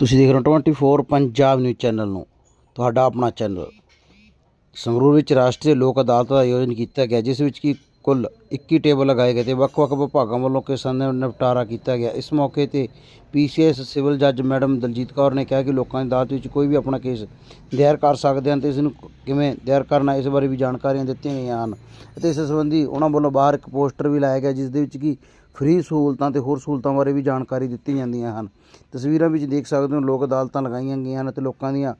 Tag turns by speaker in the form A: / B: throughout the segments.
A: ਤੁਸੀਂ ਦੇਖ ਰਹੇ ਹੋ 24 ਪੰਜਾਬ ਨਿਊਜ਼ ਚੈਨਲ ਨੂੰ, ਤੁਹਾਡਾ ਆਪਣਾ ਚੈਨਲ ਸੰਗਰੂਰ ਵਿੱਚ ਰਾਸ਼ਟਰੀ ਲੋਕ ਅਦਾਲਤ ਦਾ ਆਯੋਜਨ ਕੀਤਾ ਗਿਆ, ਜਿਸ ਵਿੱਚ ਕਿ ਕੁੱਲ 21 ਟੇਬਲ ਲਗਾਏ ਗਏ ਤੇ ਵੱਖ-ਵੱਖ ਵਿਭਾਗਾਂ ਵੱਲੋਂ ਕੇਸਾਂ ਦਾ ਨਿਪਟਾਰਾ ਕੀਤਾ ਗਿਆ। ਇਸ ਮੌਕੇ ਤੇ ਪੀਸੀਐਸ ਸਿਵਲ ਜੱਜ ਮੈਡਮ ਦਲਜੀਤ ਕੌਰ ਨੇ ਕਿਹਾ ਕਿ ਲੋਕਾਂ ਦੀ ਅਦਾਲਤ ਵਿੱਚ ਕੋਈ ਵੀ ਆਪਣਾ ਕੇਸ ਦਾਇਰ ਕਰ ਸਕਦੇ ਹਨ ਤੇ ਇਸ ਨੂੰ ਕਿਵੇਂ ਦਾਇਰ ਕਰਨਾ, ਇਸ ਬਾਰੇ ਵੀ ਜਾਣਕਾਰੀਆਂ ਦਿੱਤੀਆਂ ਗਈਆਂ ਹਨ। ਅਤੇ ਇਸ ਸੰਬੰਧੀ ਉਹਨਾਂ ਵੱਲੋਂ ਬਾਹਰ ਇੱਕ ਪੋਸਟਰ ਵੀ ਲਾਇਆ ਗਿਆ, ਜਿਸ ਦੇ ਵਿੱਚ ਕਿ ਫ੍ਰੀ ਸਹੂਲਤਾਂ ਤੇ ਹੋਰ ਸਹੂਲਤਾਂ ਬਾਰੇ ਵੀ ਜਾਣਕਾਰੀ ਦਿੱਤੀ ਜਾਂਦੀਆਂ ਹਨ। ਤਸਵੀਰਾਂ ਵਿੱਚ ਦੇਖ ਸਕਦੇ ਹੋ ਲੋਕ ਅਦਾਲਤਾਂ ਲਗਾਈਆਂ ਗਈਆਂ ਹਨ ਅਤੇ ਲੋਕਾਂ ਦੀਆਂ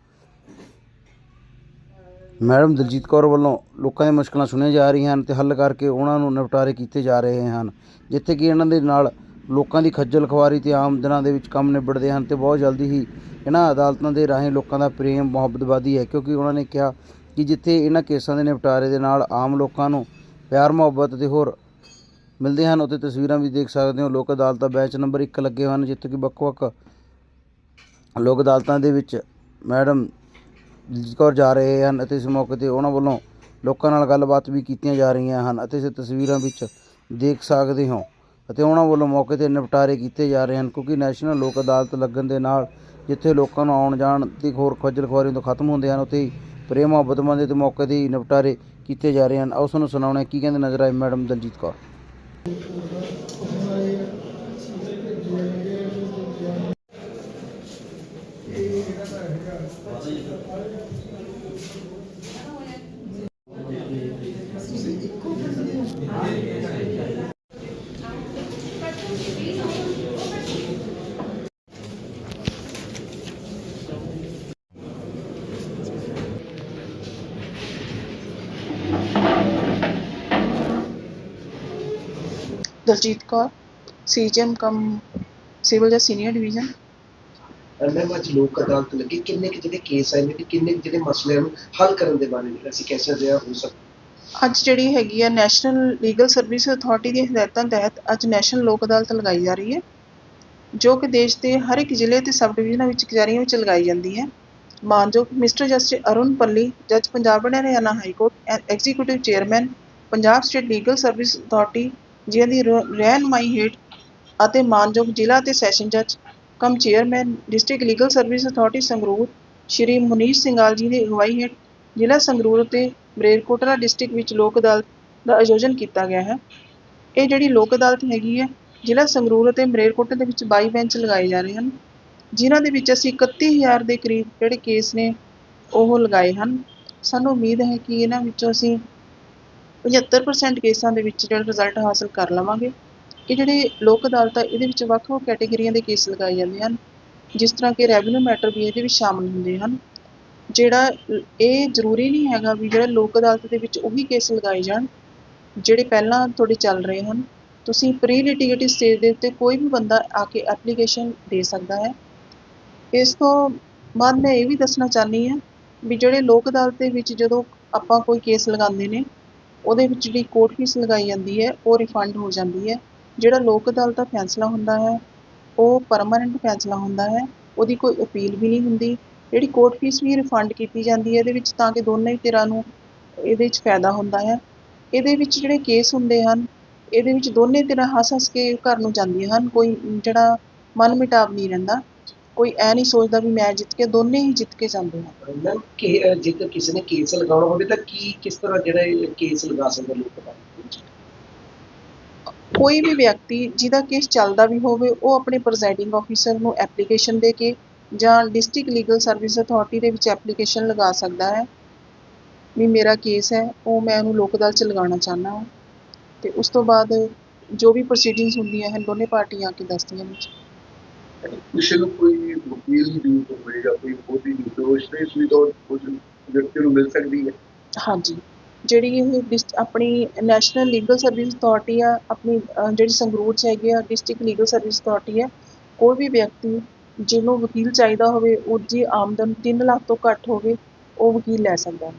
A: ਮੈਡਮ ਦਲਜੀਤ ਕੌਰ ਵੱਲੋਂ ਲੋਕਾਂ ਦੀਆਂ ਮੁਸ਼ਕਲਾਂ ਸੁਣੀਆਂ ਜਾ ਰਹੀਆਂ ਹਨ ਤੇ ਹੱਲ ਕਰਕੇ ਉਹਨਾਂ ਨੂੰ ਨਿਪਟਾਰੇ ਕੀਤੇ ਜਾ ਰਹੇ ਹਨ। ਜਿੱਥੇ ਕਿ ਇਹਨਾਂ ਦੇ ਨਾਲ ਲੋਕਾਂ ਦੀ ਖੱਜਲ ਖਵਾਰੀ ਤੇ ਆਮ ਦਿਨਾਂ ਦੇ ਵਿੱਚ ਕੰਮ ਨਿਬੜਦੇ ਹਨ ਤੇ ਬਹੁਤ ਜਲਦੀ ਹੀ ਇਹਨਾਂ ਅਦਾਲਤਾਂ ਦੇ ਰਾਹੀਂ ਲੋਕਾਂ ਦਾ ਪ੍ਰੇਮ, ਮੁਹੱਬਤ ਵਧੀ ਹੈ ਕਿਉਂਕਿ ਉਹਨਾਂ ਨੇ ਕਿਹਾ ਕਿ ਜਿੱਥੇ ਇਹਨਾਂ ਕੇਸਾਂ ਦੇ ਨਿਪਟਾਰੇ ਦੇ ਨਾਲ ਆਮ ਲੋਕਾਂ ਨੂੰ ਪਿਆਰ, ਮੁਹੱਬਤ ਤੇ ਹੋਰ ਮਿਲਦੇ ਹਨ। ਉੱਥੇ ਤਸਵੀਰਾਂ ਵੀ ਦੇਖ ਸਕਦੇ ਹੋ। ਲੋਕ ਅਦਾਲਤਾਂ ਬੈਚ ਨੰਬਰ 1 ਲੱਗੇ ਹਨ, ਜਿੱਥੇ ਕਿ ਵੱਖ-ਵੱਖ ਲੋਕ ਅਦਾਲਤਾਂ ਦੇ ਵਿੱਚ ਮੈਡਮ ਦਲਜੀਤ ਕੌਰ ਜਾ ਰਹੇ ਹਨ ਅਤੇ ਇਸ ਮੌਕੇ ਤੇ ਉਹਨਾਂ ਵੱਲੋਂ ਲੋਕਾਂ ਨਾਲ ਗੱਲਬਾਤ ਵੀ ਕੀਤੀਆਂ ਜਾ ਰਹੀਆਂ ਹਨ ਅਤੇ ਇਸ ਤਸਵੀਰਾਂ ਵਿੱਚ ਦੇਖ ਸਕਦੇ ਹੋ ਅਤੇ ਉਹਨਾਂ ਵੱਲੋਂ ਮੌਕੇ ਤੇ ਨਿਪਟਾਰੇ ਕੀਤੇ ਜਾ ਰਹੇ ਹਨ, ਕਿਉਂਕਿ ਨੈਸ਼ਨਲ ਲੋਕ ਅਦਾਲਤ ਲੱਗਣ ਦੇ ਨਾਲ ਜਿੱਥੇ ਲੋਕਾਂ ਨੂੰ ਆਉਣ ਜਾਣ ਦੀ ਹੋਰ ਖੱਜਲ ਖੁਆਰੀ ਤੋਂ ਖਤਮ ਹੁੰਦੇ ਹਨ, ਉੱਥੇ ਹੀ ਪ੍ਰੇਮ ਮੁਹੱਬਤ ਦੇ ਮੌਕੇ ਤੇ ਹੀ ਨਿਪਟਾਰੇ ਕੀਤੇ ਜਾ ਰਹੇ ਹਨ। ਆਓ ਤੁਹਾਨੂੰ ਸੁਣਾਉਣਾ ਕੀ ਕਹਿੰਦੇ ਨਜ਼ਰ ਆਏ ਮੈਡਮ ਦਲਜੀਤ ਕੌਰ।
B: ਤੁਸੀਂ ਇੱਕੋ ਬੰਦੇ ਹੋ ਹਾਂ Daljit Kaur CJM cum civil ਜੱਜ ਸੀਨੀਅਰ ਡਿਵੀਜ਼ਨ।
C: ਮੈਮ ਅੱਜ ਲੋਕ ਅਦਾਲਤ ਲੱਗੀ ਕਿੰਨੇ ਕੁ ਜਿਹੜੇ ਕੇਸ ਆਏ ਨੇ ਤੇ ਕਿੰਨੇ ਕੁ ਜਿਹੜੇ ਮਸਲਿਆਂ ਨੂੰ ਹੱਲ ਕਰਨ ਦੇ ਬਾਰੇ ਅਸੀਂ ਕਹਿ ਸਕਦੇ ਹਾਂ ਹੋ ਸਕਦਾ।
B: ਅੱਜ ਜਿਹੜੀ ਹੈਗੀ ਆ ਨੈਸ਼ਨਲ ਲੀਗਲ ਸਰਵਿਸ ਅਥਾਰਟੀ ਦੀਆਂ ਹਦਾਇਤਾਂ ਤਹਿਤ ਅੱਜ ਨੈਸ਼ਨਲ ਲੋਕ ਅਦਾਲਤ ਲਗਾਈ ਜਾ ਰਹੀ ਹੈ ਜੋ ਕਿ ਦੇਸ਼ ਦੇ ਹਰ ਇੱਕ ਜ਼ਿਲ੍ਹੇ ਤੇ ਸਬ ਡਿਵੀਜ਼ਨਾਂ ਵਿੱਚ ਕਚਹਿਰੀਆਂ ਵਿੱਚ ਲਗਾਈ ਜਾਂਦੀ ਹੈ। ਮਾਨਯੋਗ ਮਿਸਟਰ ਜਸਟਿਸ ਅਰੁਣ ਪੱਲੀ ਜੱਜ Punjab Haryana high court executive chairman Punjab state legal service authority ਜਿਨ੍ਹਾਂ ਦੀ ਰ- ਰਹਿਨੁਮਾਈ ਹੇਠ ਅਤੇ ਮਾਨਯੋਗ ਜ਼ਿਲ੍ਹਾ ਅਤੇ ਸੈਸ਼ਨ ਜੱਜ, cum chairman, district legal service authority Sangrur, Shri Munish Singhal ji ਦੀ ਅਗਵਾਈ ਹੇਠ ਜ਼ਿਲ੍ਹਾ ਸੰਗਰੂਰ ਅਤੇ ਮਰੇਲਕੋਟਲਾ ਡਿਸਟ੍ਰਿਕਟ ਵਿੱਚ ਲੋਕ ਅਦਾਲਤ ਦਾ ਆਯੋਜਨ ਕੀਤਾ ਗਿਆ ਹੈ। ਇਹ ਜਿਹੜੀ ਲੋਕ ਅਦਾਲਤ ਹੈਗੀ ਹੈ, ਜ਼ਿਲ੍ਹਾ ਸੰਗਰੂਰ ਅਤੇ ਮਰੇਲਕੋਟਲਾ ਦੇ ਵਿੱਚ 22 ਬੈਂਚ ਲਗਾਏ ਜਾ ਰਹੇ ਹਨ, ਜਿਨ੍ਹਾਂ ਦੇ ਵਿੱਚ ਅਸੀਂ 31000 ਦੇ ਕਰੀਬ ਜਿਹੜੇ ਕੇਸ ਨੇ ਉਹ ਲਗਾਏ ਹਨ। ਸਾਨੂੰ ਉਮੀਦ ਹੈ ਕਿ ਇਹਨਾਂ ਵਿੱਚੋਂ ਅਸੀਂ 75% ਕੇਸਾਂ ਦੇ ਵਿੱਚ ਜਿਹੜਾ ਰਿਜ਼ਲਟ ਹਾਸਲ ਕਰ ਲਵਾਂਗੇ ਇਹ ਜਿਹੜੇ ਲੋਕ ਅਦਾਲਤ ਆ, ਇਹਦੇ ਵਿੱਚ ਵੱਖ-ਵੱਖ ਕੈਟਾਗਰੀਆਂ ਦੇ ਕੇਸ ਲਗਾਏ ਜਾਂਦੇ ਹਨ, ਜਿਸ ਤਰ੍ਹਾਂ ਕਿ ਰੈਵਨਿਊ ਮੈਟਰ ਵੀ ਇਹਦੇ ਵਿੱਚ ਸ਼ਾਮਲ ਹੁੰਦੇ ਹਨ। ਜਿਹੜਾ ਇਹ ਜ਼ਰੂਰੀ ਨਹੀਂ ਹੈਗਾ ਵੀ ਜਿਹੜਾ ਲੋਕ ਅਦਾਲਤ ਦੇ ਵਿੱਚ ਉਹੀ ਕੇਸ ਲਗਾਏ ਜਾਣ, ਜਿਹੜੇ ਪਹਿਲਾਂ ਤੁਹਾਡੇ ਚੱਲ ਰਹੇ ਹਨ। ਤੁਸੀਂ ਪ੍ਰੀ ਲਿਟੀਗੇਟਿਵ ਸਟੇਜ ਦੇ ਉੱਤੇ ਕੋਈ ਵੀ ਬੰਦਾ ਆ ਕੇ ਐਪਲੀਕੇਸ਼ਨ ਦੇ ਸਕਦਾ ਹੈ। ਇਸ ਤੋਂ ਬਾਅਦ ਮੈਂ ਇਹ ਵੀ ਦੱਸਣਾ ਚਾਹੁੰਦੀ ਹਾਂ ਵੀ ਜਿਹੜੇ ਲੋਕ ਅਦਾਲਤ ਦੇ ਵਿੱਚ ਜਦੋਂ ਆਪਾਂ ਕੋਈ ਕੇਸ ਲਗਾਉਂਦੇ ਨੇ ਉਹਦੇ ਵਿੱਚ ਜਿਹੜੀ ਕੋਰਟ ਫੀਸ ਲਗਾਈ ਜਾਂਦੀ ਹੈ, ਉਹ ਰਿਫੰਡ ਹੋ ਜਾਂਦੀ ਹੈ। ਜਿਹੜਾ ਲੋਕ ਅਦਾਲਤ ਦਾ ਫੈਸਲਾ ਹੁੰਦਾ ਹੈ, ਉਹ ਪਰਮਾਨੈਂਟ ਫੈਸਲਾ ਹੁੰਦਾ ਹੈ, ਉਹਦੀ ਕੋਈ ਅਪੀਲ ਵੀ ਨਹੀਂ ਹੁੰਦੀ। ਜਿਹੜੀ ਕੋਰਟ ਫੀਸ ਵੀ ਰਿਫੰਡ ਕੀਤੀ ਜਾਂਦੀ ਹੈ, ਇਹਦੇ ਵਿੱਚ ਤਾਂ ਕਿ ਦੋਨੇ ਹੀ ਧਿਰਾਂ ਨੂੰ ਇਹਦੇ ਵਿੱਚ ਫਾਇਦਾ ਹੁੰਦਾ ਹੈ। ਇਹਦੇ ਵਿੱਚ ਜਿਹੜੇ ਕੇਸ ਹੁੰਦੇ ਹਨ, ਇਹਦੇ ਵਿੱਚ ਦੋਨੇ ਧਿਰਾਂ ਹੱਸ ਹੱਸ ਕੇ ਘਰ ਨੂੰ ਜਾਂਦੀਆਂ ਹਨ, ਕੋਈ ਜਿਹੜਾ ਮਨ ਮਿਟਾਵ ਨਹੀਂ ਰਹਿੰਦਾ। ਕੋਈ ਐ ਨਹੀਂ ਸੋਚਦਾ ਵੀ ਮੈਂ ਜਿੱਤ ਕੇ ਦੋਨੇ ਹੀ ਜਿੱਤ ਕੇ ਜਾਂਦੇ
C: ਮੈਮ ਕਿ ਜੇਕਰ ਕਿਸੇ ਨੇ ਕੇਸ ਲਗਾਉਣਾ ਹੋਵੇ ਤਾਂ ਕੀ ਕਿਸ ਤਰ੍ਹਾਂ ਜਿਹੜਾ ਇਹ ਕੇਸ ਲਗਾ ਸਕਦਾ ਲੋਕ ਦੇ?
B: ਕੋਈ ਵੀ ਵਿਅਕਤੀ ਜਿਹਦਾ ਕੇਸ ਚੱਲਦਾ ਵੀ ਹੋਵੇ ਉਹ ਆਪਣੇ ਪ੍ਰੈਜ਼ਾਈਡਿੰਗ ਆਫੀਸਰ ਨੂੰ ਐਪਲੀਕੇਸ਼ਨ ਦੇ ਕੇ ਜਾਂ ਡਿਸਟ੍ਰਿਕਟ ਲੀਗਲ ਸਰਵਿਸ ਅਥਾਰਟੀ ਦੇ ਵਿੱਚ ਐਪਲੀਕੇਸ਼ਨ ਲਗਾ ਸਕਦਾ ਹੈ ਵੀ ਮੇਰਾ ਕੇਸ ਹੈ ਉਹ ਮੈਂ ਉਹਨੂੰ ਲੋਕ ਅਦਾਲਤ ਚ ਲਗਾਉਣਾ ਚਾਹੁੰਦਾ ਹਾਂ। ਤੇ ਉਸ ਤੋਂ ਬਾਅਦ ਜੋ ਵੀ ਪ੍ਰੋਸੀਡਿੰਗਸ ਹੁੰਦੀਆਂ ਹਨ ਦੋਨੇ ਪਾਰਟੀਆਂ ਆ ਕੇ ਦੱਸਦੀਆਂ ਨੇ।
D: ਕਿਸੇ ਨੂੰ ਕੋਈ ਵਕੀਲ ਦੀ ਜ਼ਰੂਰਤ ਹੋਵੇ ਜਾਂ ਕੋਈ ਬੋਧੀ ਦੀ ਤਾਂ ਉਸ ਨੇ ਸੁਵਿਧਾ ਉਸ ਵਿਅਕਤੀ ਨੂੰ ਮਿਲ ਸਕਦੀ ਹੈ।
B: ਹਾਂਜੀ। ਜਿਹੜੀ ਇਹ ਆਪਣੀ ਨੈਸ਼ਨਲ ਲੀਗਲ ਸਰਵਿਸ ਅਥਾਰਟੀ ਆ, ਆਪਣੀ ਜਿਹੜੀ ਸੰਗਰੂਰ ਚ ਹੈਗੀ ਆ ਡਿਸਟ੍ਰਿਕਟ ਲੀਗਲ ਸਰਵਿਸ ਅਥਾਰਟੀ ਹੈ ਕੋਈ ਵੀ ਵਿਅਕਤੀ ਜਿਹਨੂੰ ਵਕੀਲ ਚਾਹੀਦਾ ਹੋਵੇ ਉਹਦੀ ਆਮਦਨ 3 ਲੱਖ ਤੋਂ ਘੱਟ ਹੋਵੇ, ਉਹ ਵਕੀਲ ਲੈ ਸਕਦਾ ਹੈ।